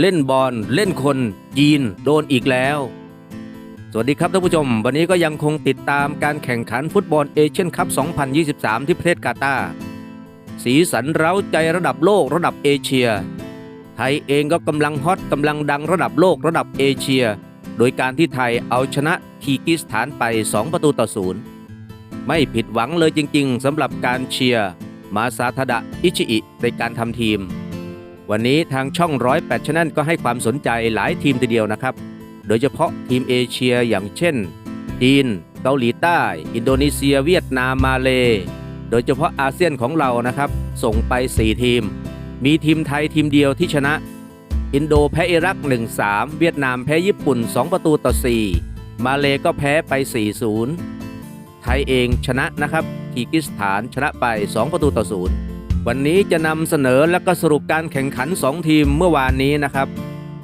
เล่นบอลเล่นคนจีนโดนอีกแล้ว สวัสดีครับท่านผู้ชม วันนี้ก็ยังคงติดตามการแข่งขันฟุตบอลเอเชียนคัพ 2023 ที่ประเทศกาตาร์สีสันเร้าใจระดับโลกระดับเอเชีย ไทยเองก็กำลังฮอตกำลังดังระดับโลกระดับเอเชีย โดยการที่ไทยเอาชนะคีกิสถานไป 2 ประตูต่อศูนย์ไม่ผิดหวังเลยจริง ๆสำหรับการเชียร์มาซาทดะอิชิอิในการทำทีม วันนี้ทางช่องร้อยแปดชแนลก็ให้ความสนใจหลายทีมทีเดียวนะครับ โดยเฉพาะทีมเอเชียอย่างเช่น จีน เกาหลีใต้ อินโดนีเซีย เวียดนามมาเล โดยเฉพาะอาเซียนของเรานะครับ ส่งไป 4 ทีม มีทีมไทยทีมเดียวที่ชนะ อินโดแพ้อิรัก 1-3 เวียดนามแพ้ญี่ปุ่น 2 ประตูต่อ 4 มาเลก็แพ้ไป 4-0 ไทยเองชนะนะครับคีร์กิสถานชนะไป 2 ประตูต่อ 0 วันนี้จะนำเสนอและก็สรุปการแข่งขัน 2 ทีมเมื่อวานนี้นะครับ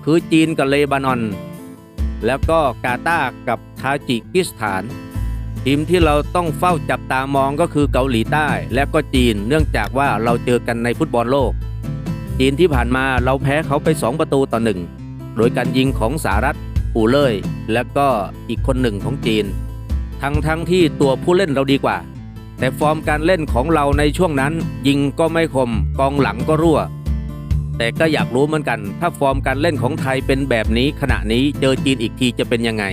คือจีนกับเลบานอน แล้วก็กาตาร์กับทาจิกิสถาน ทีมที่เราต้องเฝ้าจับตามองก็คือเกาหลีใต้ และก็จีนเนื่องจากว่าเราเจอกันในฟุตบอลโลก จีนที่ผ่านมาเราแพ้เขาไป 2 ประตูต่อหนึ่งโดยการยิงของสหรัฐอูเล่ยและก็อีกคนหนึ่งของจีน ทั้งทั้งที่ตัวผู้เล่นเราดีกว่า แต่ฟอร์มการเล่นของเราในช่วงนั้น ยิงก็ไม่คมกองหลังก็รั่ว แต่ก็อยากรู้เหมือนกัน ถ้าฟอร์มการเล่นของไทยเป็นแบบนี้ขณะนี้เจอจีนอีกทีจะเป็นยังไง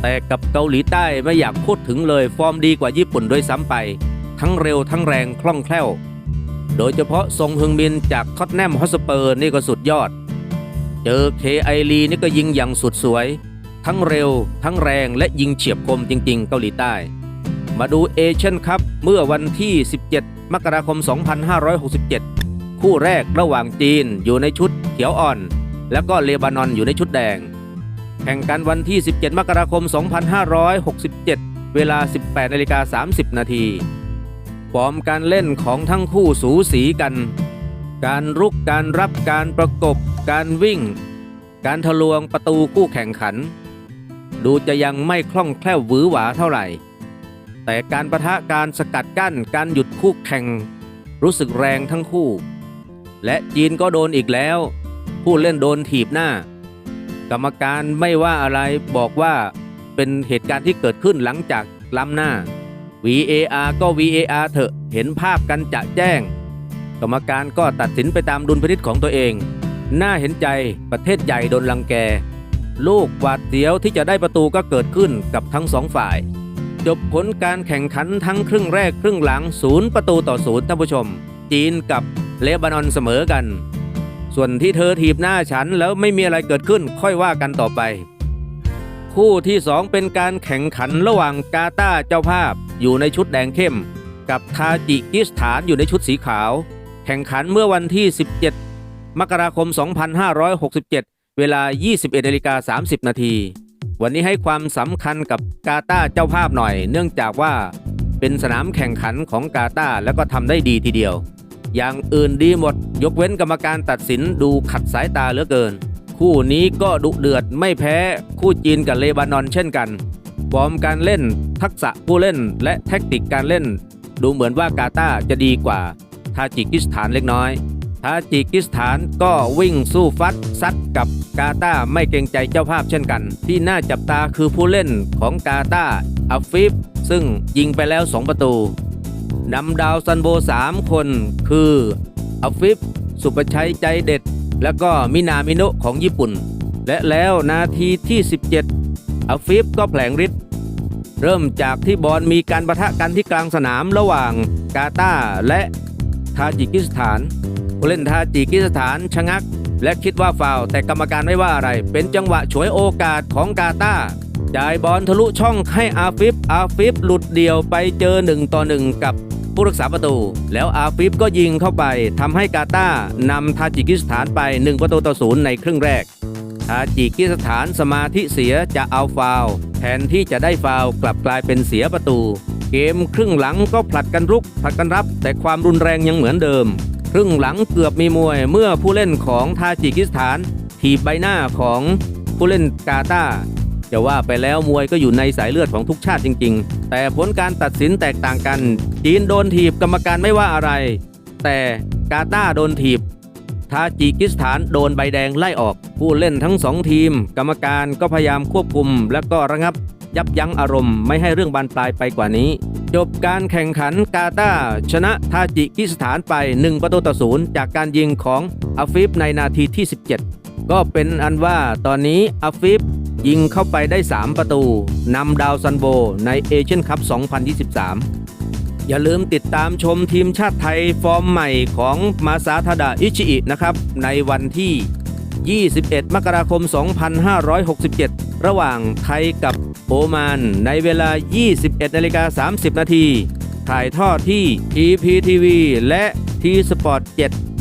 แต่กับเกาหลีใต้ไม่อยากพูดถึงเลยฟอร์มดีกว่าญี่ปุ่นด้วยซ้ำไป ทั้งเร็วทั้งแรงคล่องแคล่ว โดยเฉพาะทรงฮึงมินจากท็อตแนมฮอสเปอร์นี่ก็สุดยอด เจอเคไอรีนี่ก็ยิงอย่างสุดสวย ทั้งเร็ว ทั้งแรงและยิงเฉียบคมจริง ๆ เกาหลีใต้ มาดูเอเชียนคัพเมื่อวันที่ 17 มกราคม 2567 คู่แรกระหว่างจีนอยู่ในชุดเขียวอ่อน แล้วก็เลบานอนอยู่ในชุดแดง แข่งกันวันที่ 17 มกราคม 2567 เวลา 18นาฬิกา30 นาทีฟอร์มการเล่นของทั้งคู่สูสีกัน การรุกการรับการประกบ การวิ่ง การทะลวงประตูคู่แข่งขัน ดูจะยังไม่คล่องแคล่วหวือหวาเท่าไหร่ แต่การประทะการสกัดกั้นการหยุดคู่แข่ง รู้สึกแรงทั้งคู่ และจีนก็โดนอีกแล้ว ผู้เล่นโดนถีบหน้า กรรมการไม่ว่าอะไรบอกว่าเป็นเหตุการณ์ที่เกิดขึ้นหลังจากล้ำหน้า VAR ก็ VAR เถอะเห็นภาพกันจะแจ้ง กรรมการก็ตัดสินไปตามดุลพินิจของตัวเอง น่าเห็นใจประเทศใหญ่โดนลังแก ลูกหวาดเสียวที่จะได้ประตูก็เกิดขึ้นกับทั้งสองฝ่าย จบผลการแข่งขันทั้งครึ่งแรกครึ่งหลังศูนย์ประตูต่อศูนย์ท่านผู้ชม จีนกับเลบานอนเสมอกัน ส่วนที่เธอถีบหน้าฉันแล้วไม่มีอะไรเกิดขึ้นค่อยว่ากันต่อไป คู่ที่ 2 เป็นการแข่งขันระหว่างกาตาเจ้าภาพอยู่ในชุดแดงเข้ม กับทาจิกิสถานอยู่ในชุดสีขาว แข่งขันเมื่อวันที่ 17 มกราคม 2567 เวลา 21นาฬิกา30 นาที วันนี้ให้ความสำคัญกับกาตาร์เจ้าภาพหน่อย เนื่องจากว่าเป็นสนามแข่งขันของกาตาร์แล้วก็ทำได้ดีทีเดียว อย่างอื่นดีหมด ยกเว้นกรรมการตัดสินดูขัดสายตาเหลือเกิน คู่นี้ก็ดุเดือดไม่แพ้คู่จีนกับเลบานอนเช่นกันฟอร์มการเล่น ทักษะผู้เล่นและแท็กติกการเล่น ดูเหมือนว่ากาตาร์จะดีกว่าทาจิกิสถานเล็กน้อย ทาจิกิสถานก็วิ่งสู้ฟัดซัดกับกาตาไม่เกรงใจเจ้าภาพเช่นกัน ที่น่าจับตาคือผู้เล่นของกาตาอัฟฟิฟ ซึ่งยิงไปแล้ว 2 ประตูนำดาวซันโบ 3 คนคืออัฟฟิฟ สุประชัยใจเด็ด แล้วก็มินามิโนะของญี่ปุ่น และแล้วนาทีที่ 17อัฟฟิฟก็แผลงฤทธิ์เริ่มจากที่บอลมีการประทะกันที่กลางสนามระหว่างกาตาและทาจิกิสถาน ผู้เล่นทาจิกิสถานชะงัก และคิดว่าฟาวแต่กรรมการไม่ว่าอะไร เป็นจังหวะฉวยโอกาสของกาตาจ่ายบอลทะลุช่องให้อาฟิฟอาฟิฟหลุดเดี่ยวไปเจอหนึ่งต่อหนึ่งกับผู้รักษาประตู แล้วอาฟิฟก็ยิงเข้าไปทำให้กาตานำทาจิกิสถานไป 1 ประตูต่อศูนย์ในครึ่งแรกทาจิกิสถานสมาธิเสียจะเอาฟาวแทนที่จะได้ฟาวกลับกลายเป็นเสียประตู เกมครึ่งหลังก็ผลัดกันรุกผลัดกันรับ แต่ความรุนแรงยังเหมือนเดิม ครึ่งหลังเกือบมีมวยเมื่อผู้เล่นของทาจิกิสถานถีบใบหน้าของผู้เล่นกาตาจะว่าไปแล้วมวยก็อยู่ในสายเลือดของทุกชาติจริง ๆ แต่ผลการตัดสินแตกต่างกัน จีนโดนถีบกรรมการไม่ว่าอะไร แต่กาตาโดนถีบทาจิกิสถานโดนใบแดงไล่ออก ผู้เล่นทั้งสองทีม กรรมการก็พยายามควบคุม และก็ระงับยับยั้งอารมณ์ไม่ให้เรื่องบานปลายไปกว่านี้ จบการแข่งขันกาตาชนะทาจิกิสถานไป 1 ประตูต่อศูนย์จากการยิงของอาฟิฟในนาทีที่ 17 ก็เป็นอันว่าตอนนี้อาฟิฟยิงเข้าไปได้ 3 ประตูนำดาวซันโบในเอเชียนคัพ 2023 อย่าลืมติดตามชมทีมชาติไทยฟอร์มใหม่ของมาซาทาดะอิชิอินะครับ ในวันที่ 21 มกราคม 2567 ระหว่างไทยกับ โอมานในเวลา 21นาฬิกา30 นาที ถ่ายทอดที่ eptv และ T Sport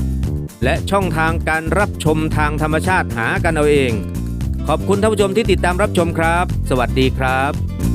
7 และช่องทางการรับชมทางธรรมชาติหากันเอาเอง ขอบคุณท่านผู้ชมที่ติดตามรับชมครับ สวัสดีครับ